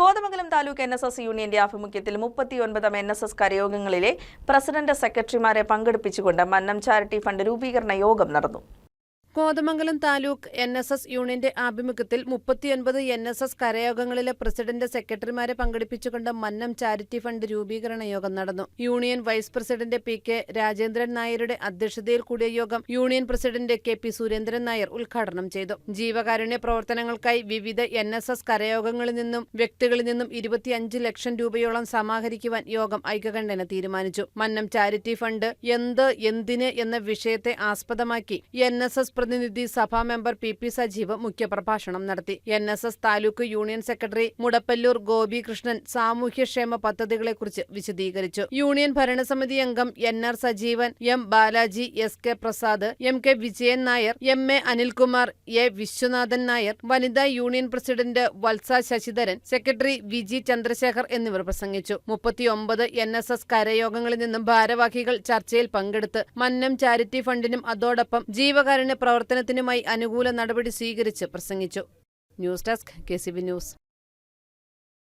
Kothamangalam taluk N S S യൂണിയന്റെ ആഭിമുഖ്യത്തിൽ മുപ്പത്തിയൊൻപതാം എൻ എസ് എസ് കരയോഗങ്ങളിലെ പ്രസിഡന്റ് സെക്രട്ടറിമാരെ പങ്കെടുപ്പിച്ചുകൊണ്ട് മന്നം ചാരിറ്റി ഫണ്ട് രൂപീകരണ യോഗം നടന്നു. Kothamangalam taluk N S S യൂണിയന്റെ ആഭിമുഖ്യത്തിൽ മുപ്പത്തിയൊൻപത് എൻ എസ് എസ് കരയോഗങ്ങളിലെ പ്രസിഡന്റ് സെക്രട്ടറിമാരെ പങ്കെടുപ്പിച്ചുകൊണ്ട് മന്നം ചാരിറ്റി ഫണ്ട് രൂപീകരണ യോഗം നടന്നു. Union vice president P K Rajendran നായരുടെ അധ്യക്ഷതയിൽ കൂടിയ യോഗം union president K P Surendran Nair ഉദ്ഘാടനം ചെയ്തു. ജീവകാരുണ്യ പ്രവർത്തനങ്ങൾക്കായി വിവിധ എൻ എസ് എസ് കരയോഗങ്ങളിൽ നിന്നും വ്യക്തികളിൽ നിന്നും ഇരുപത്തിയഞ്ച് ലക്ഷം രൂപയോളം സമാഹരിക്കുവാൻ യോഗം ഐക്യകണ്ഠന തീരുമാനിച്ചു. മന്നം ചാരിറ്റി ഫണ്ട് എന്ത് എന്തിന് എന്ന വിഷയത്തെ ആസ്പദമാക്കി എൻ എസ് എസ് പ്രതിനിധി സഭാ മെമ്പർ പി പി സജീവ് മുഖ്യപ്രഭാഷണം നടത്തി. N S S taluk union secretary Mudappallur Gopikrishnan സാമൂഹ്യക്ഷേമ പദ്ധതികളെക്കുറിച്ച് വിശദീകരിച്ചു. യൂണിയൻ ഭരണസമിതി അംഗം N R Sajeevan M Balaji S K Prasad M K Vijayan Nair M A Anilkumar A Viswanathan Nair വനിതാ union president Valsa Sasidharan secretary Viji Chandrasekhar എന്നിവർ പ്രസംഗിച്ചു. മുപ്പത്തിയൊമ്പത് N S S കരയോഗങ്ങളിൽ നിന്നും ഭാരവാഹികൾ ചർച്ചയിൽ പങ്കെടുത്ത് മന്നം ചാരിറ്റി ഫണ്ടിനും അതോടൊപ്പം ജീവകാരുണ്യ പ്രവർത്തനത്തിനുമായി അനുകൂല നടപടി സ്വീകരിച്ച് പ്രസംഗിച്ചു. News desk K news.